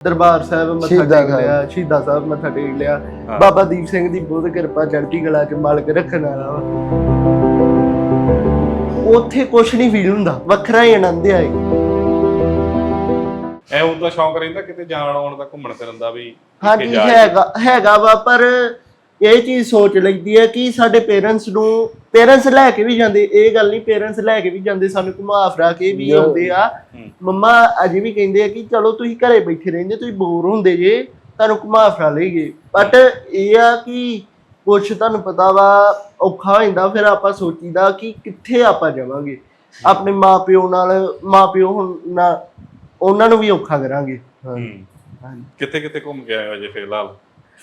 ਦਰਬਾਰ ਸਾਹਿਬ ਮੱਥਾ ਸ਼ਹੀਦਾਂ ਟੇਕ ਲਿਆ ਸ਼ਹੀਦਾਂ ਸਾਹਿਬ ਮੱਥਾ ਟੇਕ ਲਿਆ। ਬਾਬਾ ਦੀਪ ਸਿੰਘ ਦੀ ਬਹੁਤ ਕਿਰਪਾ ਚੜ੍ਹਦੀ ਕਲਾ ਚ ਮਾਲਕ ਰੱਖਣ ਵਾਲਾ ਵਾ। ਉੱਥੇ ਕੁਛ ਨਹੀਂ ਫੀਲ ਹੁੰਦਾ ਵੱਖਰਾ ਹੀ ਆਨੰਦ ਆਏ ਐ ਉਹਦਾ ਸ਼ੌਂਕ ਰਹਿੰਦਾ ਕਿਤੇ ਜਾਣ ਆਉਣ ਦਾ ਘੁੰਮਣ ਫਿਰਨ ਦਾ ਵੀ ਕਿਤੇ ਹਾਂਜੀ ਜਾ ਕੇ- ਹੈਗਾ ਹੈਗਾ ਵਾ ਪਰ ਇਹ ਚੀਜ਼ ਸੋਚ ਲਈਦੀ ਹੈ ਕਿ ਸਾਡੇ ਪੇਰੈਂਟਸ ਨੂੰ ਪੇਰੈਂਟਸ ਲੈ ਕੇ ਵੀ ਜਾਂਦੇ ਇਹ ਗੱਲ ਨਹੀਂ ਪੇਰੈਂਟਸ ਲੈ ਕੇ ਵੀ ਜਾਂਦੇ ਸਾਨੂੰ ਘੁਮਾ ਫਿਰਾ ਕੇ ਵੀ. ਆਉਂਦੇ ਆ। ਮੰਮਾ ਅਜੇ ਵੀ ਕਹਿੰਦੇ ਆ ਕਿ ਚਲੋ ਤੁਸੀਂ ਘਰੇ ਬੈਠੇ ਰਹਿੰਦੇ ਤੁਸੀਂ ਬੋਰ ਹੁੰਦੇ ਜੇ ਤੁਹਾਨੂੰ ਘੁਮਾ ਫਿਰਾ ਲਈਏ। ਬਟ ਇਹ ਆ ਕਿ ਕੁਛ ਤੁਹਾਨੂੰ ਪਤਾ ਵਾ ਔਖਾ ਹੋ ਜਾਂਦਾ ਫਿਰ ਆਪਾਂ ਸੋਚੀਦਾ ਕਿ ਕਿੱਥੇ ਆਪਾਂ ਜਾਵਾਂਗੇ। ਆਪਣੇ ਮਾਪਿਓ ਨਾਲ ਮਾਪਿਓ ਹੁਣ ਨਾ ਉਹਨਾਂ ਨੂੰ ਵੀ ਔਖਾ ਕਰਾਂਗੇ। ਹੂੰ। ਕਿੱਥੇ ਕਿੱਥੇ ਘੁੰਮ ਕੇ ਆਏ ਹੋ ਜੇ ਫਿਲਹਾਲ?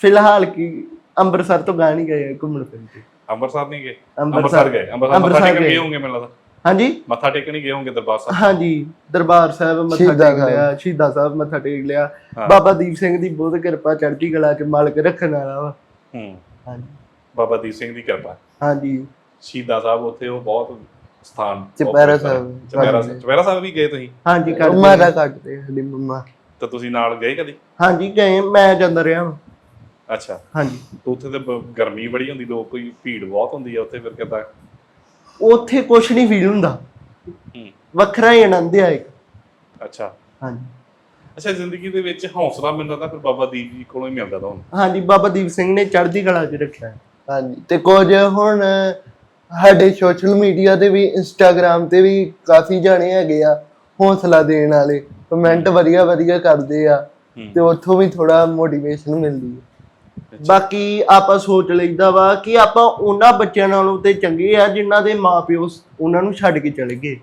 ਫਿਲਹਾਲ ਕੀ ਅੰਮ੍ਰਿਤਸਰ ਤੋਂ ਗਾਂ ਨਹੀਂ ਗਏ ਘੁੰਮਣ ਫਿਰਨ ਤੇ। ਅੰਮ੍ਰਿਤਸਰ ਨਹੀਂ ਗਏ? ਅੰਮ੍ਰਿਤਸਰ ਗਏ। ਅੰਮ੍ਰਿਤਸਰ ਮੱਥਾ ਟੇਕਣ ਗਏ। ਹੋਗੇ ਮੈਨੂੰ ਲੱਗਦਾ। ਹਾਂਜੀ? ਮੱਥਾ ਟੇਕਣ ਹੀ ਗਏ ਹੋਗੇ ਦਰਬਾਰ ਸਾਹਿਬ? ਹਾਂਜੀ ਦਰਬਾਰ ਸਾਹਿਬ ਮੱਥਾ ਟੇਕ ਲਿਆ ਸ਼ਹੀਦਾਂ ਸਾਹਿਬ ਮੱਥਾ ਟੇਕ ਲਿਆ। ਹਾਂ। ਬਾਬਾ ਦੀਪ ਸਿੰਘ ਦੀ ਬਹੁਤ ਕਿਰਪਾ ਚੜ੍ਹਦੀ ਕਲਾ ਚ ਮਾਲਕ ਰੱਖਣ ਵਾਲਾ ਵਾ। ਹੂੰ। ਹਾਂਜੀ। ਬਾਬਾ ਦੀਪ ਸਿੰਘ ਦੀ ਕਿਰਪਾ। ਹਾਂਜੀ। ਸ਼ਹੀਦਾਂ ਸਾਹਿਬ ਉੱਥੇ ਉਹ ਬਹੁਤ ਸਥਾਨ ਹੈ। ਸਾਹਿਬ। ਚੁਪਹਿਰਾ ਸਾਹਿਬ ਵੀ ਗਏ ਤੁਸੀਂ? ਹਾਂਜੀ ਮਾਤਾ ਕਰਦੇ ਕੱਟਦੇ ਸਾਡੀ ਮੰਮਾ। ਤਾਂ ਤੁਸੀਂ ਨਾਲ ਗਏ ਕਦੀ? ਹਾਂਜੀ ਗਏ। ਮੈਂ ਜਾਂਦਾ ਰਿਹਾ ਵਾਂ। ਅੱਛਾ। ਹਾਂਜੀ। ਤਾਂ ਉੱਥੇ ਤੇ ਬ- ਗਰਮੀ ਬੜੀ ਹੁੰਦੀ ਲੋਕ ਕੋਈ ਭੀੜ ਬਹੁਤ ਹੁੰਦੀ ਆ ਉੱਥੇ ਫਿਰ ਕਿੱਦਾਂ? ਉੱਥੇ ਕੁਛ ਨਹੀਂ ਫੀਲ ਹੁੰਦਾ। ਹੂੰ। ਵੱਖਰਾ ਹੀ ਆਨੰਦ ਆਏ ਅੱਛਾ। ਹਾਂਜੀ। ਅੱਛਾ ਜ਼ਿੰਦਗੀ ਦੇ ਵਿੱਚ ਹੌਸਲਾ ਮਿਲਦਾ ਤਾਂ ਫਿਰ ਬਾਬਾ ਦੀਪ ਜੀ ਕੋਲੋਂ ਹੀ ਮਿਲਦਾ ਤੁਹਾਨੂੰ ਹਾਂਜੀ ਬਾਬਾ ਦੀਪ ਸਿੰਘ ਨੇ ਚੜ੍ਹਦੀ ਕਲਾ ਚ ਰੱਖਿਆ। ਹਾਂਜੀ ਤੇ ਕੁਝ ਹੁਣ ਸਾਡੇ ਸੋਸ਼ਲ ਮੀਡੀਆ ਤੇ ਵੀ ਇੰਸਟਾਗ੍ਰam ਤੇ ਵੀ ਕਾਫੀ ਜਾਣੇ ਹੈਗੇ ਆ ਹੌਸਲਾ ਦੇਣ ਵਾਲੇ। ਕਮੈਂਟ ਵਧੀਆ ਵਧੀਆ ਕਰਦੇ ਆ। ਹੂੰ। ਤੇ ਉੱਥੋਂ ਵੀ ਥੋੜਾ ਮੋਟੀਵੇਸ਼ਨ ਮਿਲਦੀ ਹੈ ਬਾਕੀ ਆਪਾਂ ਸੋਚ ਲਈਦਾ ਵਾ ਕਿ ਆਪਾਂ ਉਹਨਾਂ ਬੱਚਿਆਂ ਨਾਲੋਂ ਤੇ ਚੰਗੇ ਆ ਜਿਨ੍ਹਾਂ ਦੇ ਮਾਪਿਓ ਉਹਨਾਂ ਨੂੰ ਛੱਡ ਕੇ ਚਲੇ ਗਏ।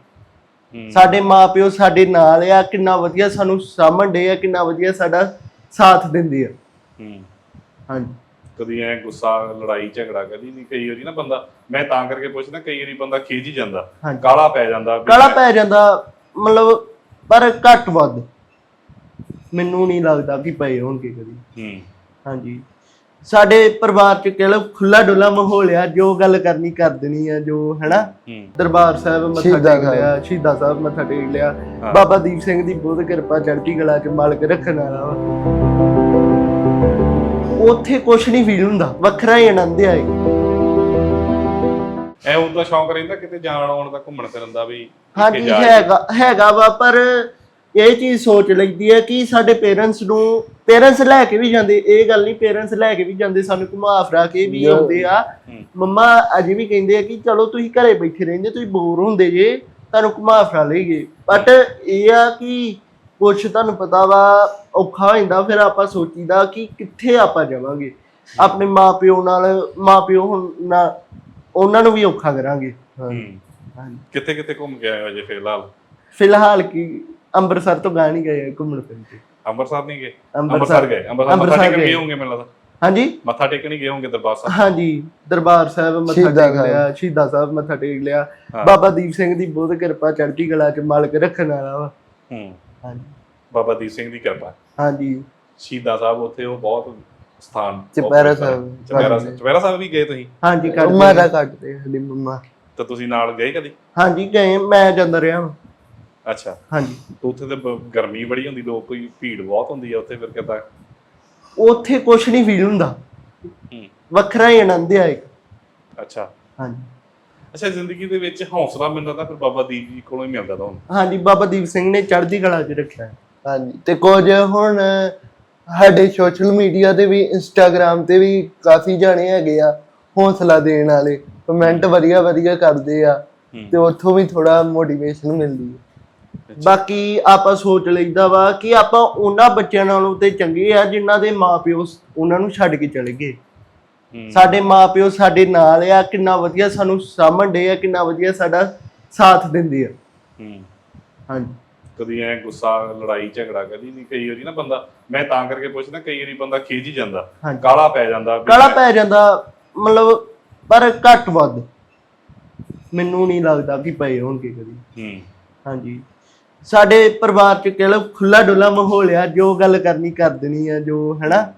ਸਾਡੇ ਮਾਪਿਓ ਸਾਡੇ ਨਾਲ ਆ ਕਿੰਨਾ ਵਧੀਆ ਸਾਨੂੰ ਸਾਂਭਣਦੇ ਆ ਕਿੰਨਾ ਵਧੀਆ ਸਾਡਾ ਸਾਥ ਦਿੰਦੇ ਆ। ਹੂੰ। ਹਾਂਜੀ। ਕਦੀ ਐ ਗੁੱਸਾ ਲੜਾਈ ਝਗੜਾ ਕਦੀ ਨਹੀਂ ਕਈ ਵਾਰੀ ਨਾ ਬੰਦਾ ਮੈਂ ਤਾਂ ਕਰਕੇ ਪੁੱਛਦਾ ਕਈ ਵਾਰੀ ਬੰਦਾ ਖੇਜ ਹੀ ਜਾਂਦਾ। ਕਾਲਾ ਪੈ ਜਾਂਦਾ। ਕਾਲਾ ਪੈ ਜਾਂਦਾ ਮਤਲਬ ਪਰ ਘੱਟ ਵੱਧ। ਮੈਨੂੰ ਨਹੀਂ ਲੱਗਦਾ ਕਿ ਪਏ ਹੋਣਗੇ ਕਦੀ। ਹੂੰ। ਹਾਂਜੀ। ਸਾਡੇ ਪਰਿਵਾਰ ਚ ਕਹਿ ਲਓ ਖੁੱਲਾ ਡੁੱਲਾ ਮਾਹੌਲ ਆ ਜੋ ਗੱਲ ਕਰਨੀ ਕਰ ਦੇਣੀ ਆ ਜੋ ਹੈਨਾ? ਦਰਬਾਰ ਸਾਹਿਬ ਮੱਥਾ ਸ਼ਹੀਦਾਂ ਟੇਕ ਲਿਆ ਸ਼ਹੀਦਾਂ ਸਾਹਿਬ ਮੱਥਾ ਟੇਕ ਲਿਆ। ਬਾਬਾ ਦੀਪ ਸਿੰਘ ਦੀ ਬਹੁਤ ਕਿਰਪਾ ਚੜ੍ਹਦੀ ਕਲਾ ਚ ਮਾਲਕ ਰੱਖਣ ਵਾਲਾ ਵਾ। ਉੱਥੇ ਕੁਛ ਨਹੀਂ ਫੀਲ ਹੁੰਦਾ ਵੱਖਰਾ ਹੀ ਆਨੰਦ ਆਏ ਐ ਉਹਦਾ ਸ਼ੌਂਕ ਰਹਿੰਦਾ ਕਿਤੇ ਜਾਣ ਆਉਣ ਦਾ ਘੁੰਮਣ ਫਿਰਨ ਦਾ ਵੀ ਹਾਂਜੀ ਹੈਗਾ ਹੈਗਾ ਵਾ ਪਰ ਇਹ ਚੀਜ਼ ਸੋਚ ਲਈਦੀ ਹੈ ਕਿ ਸਾਡੇ ਪੇਰੈਂਟਸ ਨੂੰ ਪੇਰੈਂਟਸ ਲੈ ਕੇ ਵੀ ਜਾਂਦੇ ਇਹ ਗੱਲ ਨਹੀਂ ਪੇਰੈਂਟਸ ਲੈ ਕੇ ਵੀ ਜਾਂਦੇ ਸਾਨੂੰ ਘੁਮਾ ਫਿਰਾ ਕੇ ਵੀ. ਆਉਂਦੇ ਆ। ਮੰਮਾ ਅਜੇ ਵੀ ਕਹਿੰਦੇ ਆ ਕਿ ਚਲੋ ਤੁਸੀਂ ਘਰੇ ਬੈਠੇ ਰਹਿੰਦੇ ਤੁਸੀਂ ਬੋਰ ਹੁੰਦੇ ਜੇ ਤੁਹਾਨੂੰ ਘੁਮਾ ਫਿਰਾ ਲਈਏ ਬਟ ਇਹ ਆ ਕਿ ਕੁਛ ਤੁਹਾਨੂੰ ਪਤਾ ਵਾ ਔਖਾ ਹੋ ਜਾਂਦਾ ਫਿਰ ਆਪਾਂ ਸੋਚੀਦਾ ਕਿ ਕਿੱਥੇ ਆਪਾਂ ਜਾਵਾਂਗੇ ਆਪਣੇ ਮਾਪਿਓ ਨਾਲ ਮਾਪਿਓ ਹੁਣ ਨਾ ਉਹਨਾਂ ਨੂੰ ਵੀ ਔਖਾ ਕਰਾਂਗੇ ਹੂੰ। ਕਿੱਥੇ ਕਿੱਥੇ ਘੁੰਮ ਕੇ ਆਏ ਹੋ ਜੇ ਫਿਲਹਾਲ ਫਿਲਹਾਲ ਕੀ ਅੰਮ੍ਰਿਤਸਰ ਤੋਂ ਗਾਂ ਨਹੀਂ ਗਏ ਘੁੰਮਣ ਫਿਰਨ ਤੇ। ਅੰਮ੍ਰਿਤਸਰ ਨਹੀਂ ਗਏ? ਅੰਮ੍ਰਿਤਸਰ ਗਏ। ਅੰਮ੍ਰਿਤਸਰ ਮੱਥਾ ਟੇਕਣ ਗਏ। ਹੋਗੇ ਮੈਨੂੰ ਲੱਗਦਾ। ਹਾਂਜੀ? ਮੱਥਾ ਟੇਕਣ ਹੀ ਗਏ ਹੋਗੇ ਦਰਬਾਰ ਸਾਹਿਬ। ਹਾਂਜੀ ਦਰਬਾਰ ਸਾਹਿਬ ਮੱਥਾ ਟੇਕ ਲਿਆ ਸ਼ਹੀਦਾਂ ਸਾਹਿਬ ਮੱਥਾ ਟੇਕ ਲਿਆ। ਹਾਂ। ਬਾਬਾ ਦੀਪ ਸਿੰਘ ਦੀ ਬਹੁਤ ਕਿਰਪਾ ਚੜ੍ਹਦੀ ਕਲਾ ਚ ਮਾਲਕ ਰੱਖਣ ਵਾਲਾ ਵਾ। ਹੂੰ। ਹਾਂਜੀ। ਬਾਬਾ ਦੀਪ ਸਿੰਘ ਦੀ ਕਿਰਪਾ। ਹਾਂਜੀ। ਸ਼ਹੀਦਾਂ ਸਾਹਿਬ ਉੱਥੇ ਉਹ ਬਹੁਤ ਸਥਾਨ ਹੈ। ਸਾਹਿਬ। ਚੁਪਹਿਰਾ ਸਾਹਿਬ ਵੀ ਗਏ ਤੁਸੀਂ? ਹਾਂਜੀ ਕਰਦੇ ਮਾਤਾ ਕੱਟਦੇ ਸਾਡੀ ਮੰਮਾ। ਤਾਂ ਤੁਸੀਂ ਨਾਲ ਗਏ ਕਦੀ? ਹਾਂਜੀ ਗਏ। ਮੈਂ ਜਾਂਦਾ ਰਿਹਾ ਵਾਂ। ਅੱਛਾ। ਹਾਂਜੀ। ਤਾਂ ਉੱਥੇ ਤੇ ਬ- ਗਰਮੀ ਬੜੀ ਹੁੰਦੀ ਲੋਕ ਕੋਈ ਭੀੜ ਬਹੁਤ ਹੁੰਦੀ ਆ ਉੱਥੇ ਫਿਰ ਕਿੱਦਾਂ? ਉੱਥੇ ਕੁਛ ਨਹੀਂ ਫੀਲ ਹੁੰਦਾ। ਹੂੰ। ਵੱਖਰਾ ਹੀ ਆਨੰਦ ਆਏ ਅੱਛਾ। ਹਾਂਜੀ। ਅੱਛਾ ਜ਼ਿੰਦਗੀ ਦੇ ਵਿੱਚ ਹੌਸਲਾ ਮਿਲਦਾ ਤਾਂ ਫਿਰ ਬਾਬਾ ਦੀਪ ਜੀ ਕੋਲੋਂ ਹੀ ਮਿਲਦਾ ਤੁਹਾਨੂੰ ਹਾਂਜੀ ਬਾਬਾ ਦੀਪ ਸਿੰਘ ਨੇ ਚੜ੍ਹਦੀ ਕਲਾ ਚ ਰੱਖਿਆ। ਹਾਂਜੀ ਤੇ ਕੁਝ ਹੁਣ ਸਾਡੇ ਸੋਸ਼ਲ ਮੀਡੀਆ ਤੇ ਵੀ ਇੰਸਟਾਗ੍ਰam ਤੇ ਵੀ ਕਾਫੀ ਜਾਣੇ ਹੈਗੇ ਆ ਹੌਸਲਾ ਦੇਣ ਵਾਲੇ। ਕਮੈਂਟ ਵਧੀਆ ਵਧੀਆ ਕਰਦੇ ਆ। ਹੂੰ। ਤੇ ਉੱਥੋਂ ਵੀ ਥੋੜਾ ਮੋਟੀਵੇਸ਼ਨ ਮਿਲਦੀ ਹੈ ਬਾਕੀ ਆਪਾਂ ਸੋਚ ਲਈਦਾ ਵਾ ਕਿ ਆਪਾਂ ਉਹਨਾਂ ਬੱਚਿਆਂ ਨਾਲੋਂ ਤੇ ਚੰਗੇ ਆ ਜਿਨ੍ਹਾਂ ਦੇ ਮਾਪਿਓ ਉਹਨਾਂ ਨੂੰ ਛੱਡ ਕੇ ਚਲੇ ਗਏ। ਸਾਡੇ ਮਾਪਿਓ ਸਾਡੇ ਨਾਲ ਆ ਕਿੰਨਾ ਵਧੀਆ ਸਾਨੂੰ ਸਾਂਭਣਦੇ ਆ ਕਿੰਨਾ ਵਧੀਆ ਸਾਡਾ ਸਾਥ ਦਿੰਦੇ ਆ। ਹੂੰ। ਹਾਂਜੀ। ਕਦੀ ਐ ਗੁੱਸਾ ਲੜਾਈ ਝਗੜਾ ਕਦੀ ਨਹੀਂ ਕਈ ਵਾਰੀ ਨਾ ਬੰਦਾ ਮੈਂ ਤਾਂ ਕਰਕੇ ਪੁੱਛਦਾ ਕਈ ਵਾਰੀ ਬੰਦਾ ਖੇਜ ਹੀ ਜਾਂਦਾ। ਕਾਲਾ ਪੈ ਜਾਂਦਾ। ਕਾਲਾ ਪੈ ਜਾਂਦਾ ਮਤਲਬ ਪਰ ਘੱਟ ਵੱਧ। ਮੈਨੂੰ ਨਹੀਂ ਲੱਗਦਾ ਕਿ ਪਏ ਹੋਣਗੇ ਕਦੀ। ਹੂੰ। ਹਾਂਜੀ। ਸਾਡੇ ਪਰਿਵਾਰ ਚ ਕਹਿ ਲਓ ਖੁੱਲਾ ਡੁੱਲਾ ਮਾਹੌਲ ਆ, ਜੋ ਗੱਲ ਕਰਨੀ ਕਰ ਦੇਣੀ ਆ, ਜੋ, ਹੈਨਾ?